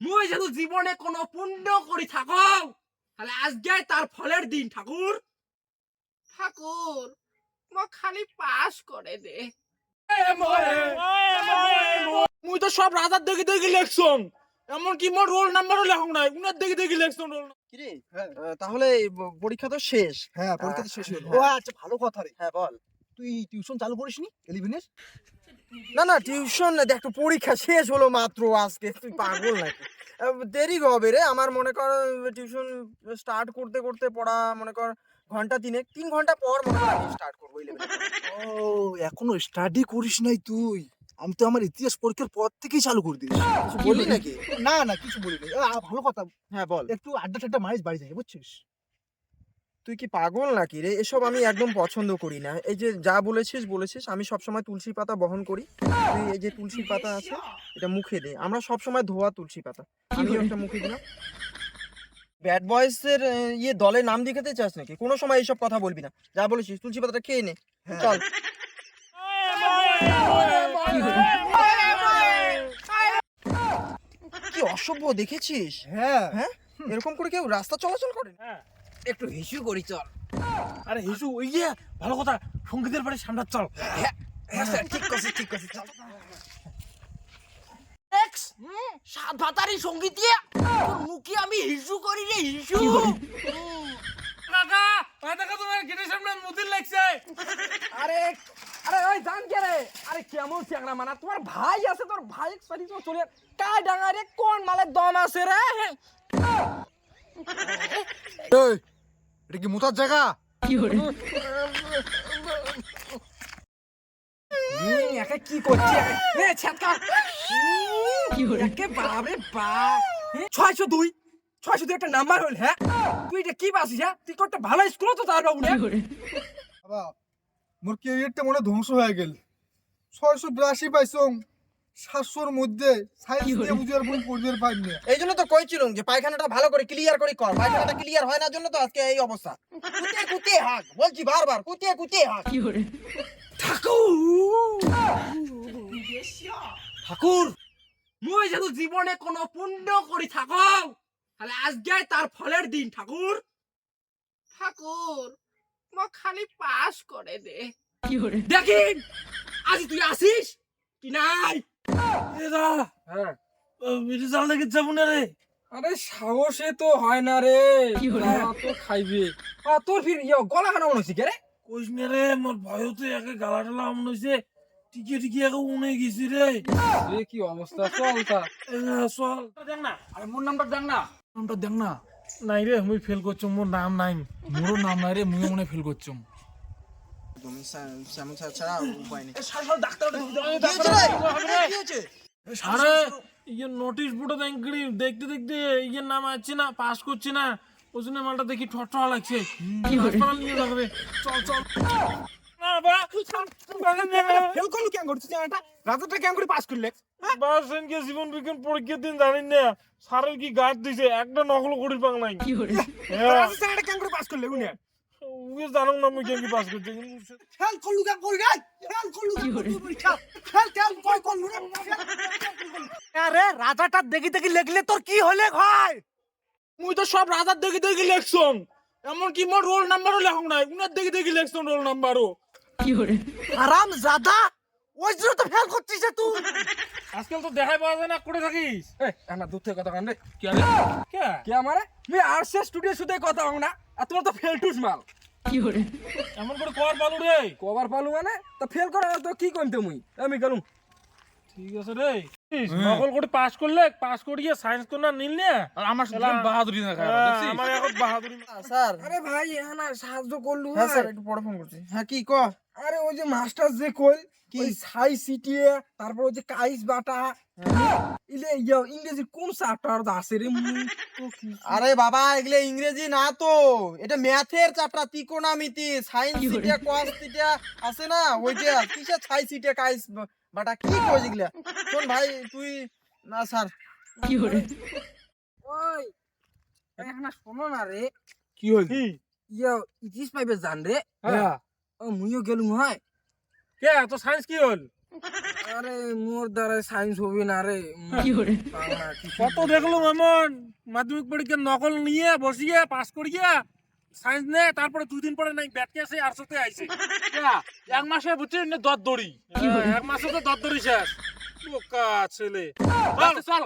মুই যেন জীবনে কোনো পুণ্য করি থাকো তাহলে আজকে তার ফলের দিন ঠাকুর ঠাকুর মো খালি পাস করে দে। মুই তো সব রাজার দেখে দেখে লেখছং এমনকি মোর রোল নাম্বারও লেখং নাই উনার দেখে দেখে লেখছং রোল কিরে? তাহলে পরীক্ষা তো শেষ। হ্যাঁ পরীক্ষা তো শেষ হলো। ও। আচ্ছা ভালো কথা রে। হ্যাঁ বল। তুই টিউশন চালু করিসনি? ইলেভেনের না না টিউশন না দেখ তো পরীক্ষা শেষ হলো মাত্র আজকে তুই পাগল নাকি? দেরি হবে রে? আমার মনে কর টিউশন স্টার্ট করতে করতে পড়া মনে কর ঘণ্টা তিনেক তিন ঘণ্টা পর মনে কর স্টার্ট করব ও এখনও স্টাডি করিস নাই তুই? আমি তো আমার ইতিহাস পরীক্ষার পর থেকেই চালু করে দিয়েছি। কিছু বললি নাকি? না না কিছু বলি আ, ভালো কথা। হ্যাঁ বল। একটু আড্ডা টাড্ডা মারিস বাড়ি যাই বুঝছিস? তুই কি পাগল নাকি রে? এসব আমি একদম পছন্দ করি না। এই যে যা বলেছিস বলেছিস আমি সবসময় তুলসী পাতা বহন করি। তুই এই যে তুলসী পাতা আছে এটা মুখে দে। আমরা সবসময় ধোয়া তুলসী পাতা। আমি একটা মুখে দিলাম। ব্যাড বয়েজের ইয়ে দলে নাম দেখাতে চাস নাকি? কোনো সময় এইসব কথা বলবি না। যা বলেছিস তুলসী পাতাটা খেয়ে নে। হ্যাঁ। চল। কি অসভ্য দেখেছিস? হ্যাঁ। হ্যাঁ? এরকম করে কেউ রাস্তা চলাচল করে একটু হিসু করি চল। আরে হিসু ওই যে ভালো কথা সঙ্গীতের বাড়ি সামনে চল। হ্যাঁ ঠিক আছে ঠিক আছে চল। সাত ভাতারি সংগীত দিয়ে মুখে আমি হিসু করি রে হিসু। কাকা দেখো তোমার গেটের সামনে মুদির লাগছে। আরে আরে ওই জান কে রে? আরে কেমন চ্যাংড়া মানা তোমার ভাই আছে তোর ভাই সরি তো চলে কাই ডাঙা রে কোন মালে দম আছে রে? এই এটা কি মুতার জায়গা? একে কি করছি? একে বাপরে বাপ। ছয়শো দুই। ছয়শো দুই একটা নাম্বার হল হ্যাঁ? তুই এটা কি হ্যাঁ? তুই ভালো স্কুল তো তার বাবু না বাবা মোর ক্যারিয়ারটা মনে ধ্বংস হয়ে গেল। ছয়শো বিরাশি পাইছং। সাতশোর মধ্যে দিয়ে বুঝার পাইনি এই জন্য তো কইছিলাম যে পায়খানাটা ভালো করে ক্লিয়ার করে কর। পায়খানাটা ক্লিয়ার হয় না জন্য তো আজকে এই অবস্থা। কুতিয়ে কুতিয়ে হাঁক বলছি বারবার কুতিয়ে কুতিয়ে হাঁক ঠাকুর! মুই যেন জীবনে কোনো পুণ্য করি থাকো তাহলে আজকে তার ফলের দিন ঠাকুর। ঠাকুর মো খালি পাস করে দে। দেখিন আজ তুই আসিস কি নাই? এদা হ্যাঁ রেজাল্ট দেখে যাব না রে আরে সাহসে তো হয় না রে। তো খাইবে। তোর ফির গলা খানা মনে হচ্ছে কে রে? কইস না রে মোর ভয়তে একে গালা টালা মনে হয়েছে টিকে টিকে একে উনে গেছি রে। এ কি অবস্থা? চল তা। এ, চল। দেখ না আরে মোর নামটা দেখ না। নামটা দেখ না। নাই রে মুই ফেল করছ মোর নাম নাই। মোরও নাম নাই রে মুই মনে ফেল করছম। স্যামন স্যার ছাড়া উপায় নেই। ইয়ে নোটিশ বোর্ডে দেখি দেখতে দেখতে ইয়ের নাম আসছে না পাস করছে না ওই জন্য মালটা দেখি ঠট লাগছে। হাসপাতাল নিয়ে যাবে চল চল। বাস জীবন বিজ্ঞান পরীক্ষার দিন জানিন না সারের কি গাছ দিছে? একটা নকল করি পাং নাই। হ্যাঁ। পাস করলে উগে জানো না মুই কেন পাস করছে ফেল করলু কেন করি রে ফেল করলু কেন করি পরীক্ষা ফেল কেন কই করলু রে আরে রাজাটা দেখি দেখি লেখলে তোর কি হলে হয় মুই তো সব রাজার দেখে দেখে লেখছং এমনকি মোর রোল নাম্বারও লেখং নাই। উনার দেখে দেখে লেখছং রোল নাম্বারও আরাম জাদা ওই জন্য তো ফেল করছিস তুই। আজকাল তো দেখাই পাওয়া যায় না করে থাকিস। এই না দূর থেকে কথা কান রে। কে? কে? কে? আমারে? আমি আর্টস স্টুডিও শুধু কথা হং না। আর তোমার তো ফেল টুস মাল। এমন করে কর পালু রে। কবার পালু মানে? তো ফেল করে তো কি কমতে মুই আমি গেলুম। ঠিক আছে রে। নকল করে পাস করলে পাস করিয়ে সায়েন্স কোন নিল না। আর আমার বাহাদুরি না খায় হ্যাঁ, আমার এখন বাহাদুরি স্যার। আরে ভাই সাহায্য করলু হ্যাঁ স্যার একটু পরে ফোন করছি। হ্যাঁ কি ক? আরে ওই যে মাস্টার যে কই কি? সাই সিটিয়ে তারপর ওই যে কাইস বাটা ইলে ইয়া ইংরেজি কোন চ্যাপ্টার আছে রে মুই তো কি আরে বাবা এগুলো ইংরেজি না তো। এটা ম্যাথের চাপটা ত্রিকোণমিতি সাইন সিটিয়া কস সিটিয়া আছে না? ওই যে কিসের ছাই সিটিয়া কাইস বাটা কি কই এগুলা? শোন ভাই তুই না স্যার। ওই এখন শোনো না রে। কি হল কি? ইয়া ইতিস পাইবে জান রে। হ্যাঁ। ও মুইও গেলুম হয়। কে? তো সায়েন্স কি হল আরে মোর দ্বারা সায়েন্স হবি না রে। কত দেখলাম এমন মাধ্যমিক পরীক্ষার নকল নিয়ে বসিয়ে পাস করিয়ে সায়েন্স নে তারপরে দুই দিন পরে নাই ব্যাট কেসে আর সাথে আইছে। এক মাসে বুঝছি না দর দড়ি এক মাসে তো দর দড়ি শেষ। বোকা ছেলে। চল।